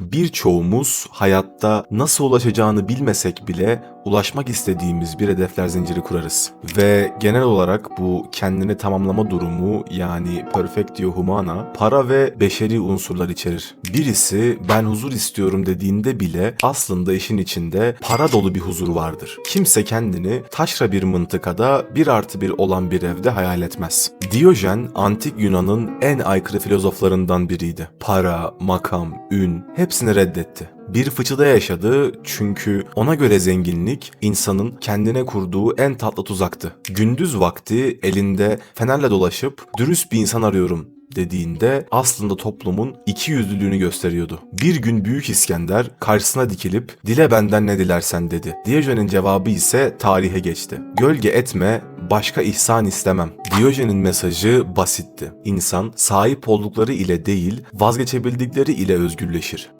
Birçoğumuz hayatta nasıl ulaşacağını bilmesek bile ulaşmak istediğimiz bir hedefler zinciri kurarız. Ve genel olarak bu kendini tamamlama durumu yani perfectio humana para ve beşeri unsurlar içerir. Birisi ben huzur istiyorum dediğinde bile aslında işin içinde para dolu bir huzur vardır. Kimse kendini taşra bir mıntıkada bir artı bir olan bir evde hayal etmez. Diyojen antik Yunan'ın en aykırı filozoflarından biriydi. Para, makam, ün hepsini reddetti. Bir fıçıda yaşadı çünkü ona göre zenginlik insanın kendine kurduğu en tatlı tuzaktı. Gündüz vakti elinde fenerle dolaşıp dürüst bir insan arıyorum dediğinde aslında toplumun iki yüzlülüğünü gösteriyordu. Bir gün Büyük İskender karşısına dikilip dile benden ne dilersen dedi. Diyojen'in cevabı ise tarihe geçti. Gölge etme, başka ihsan istemem. Diyojen'in mesajı basitti. İnsan sahip oldukları ile değil, vazgeçebildikleri ile özgürleşir.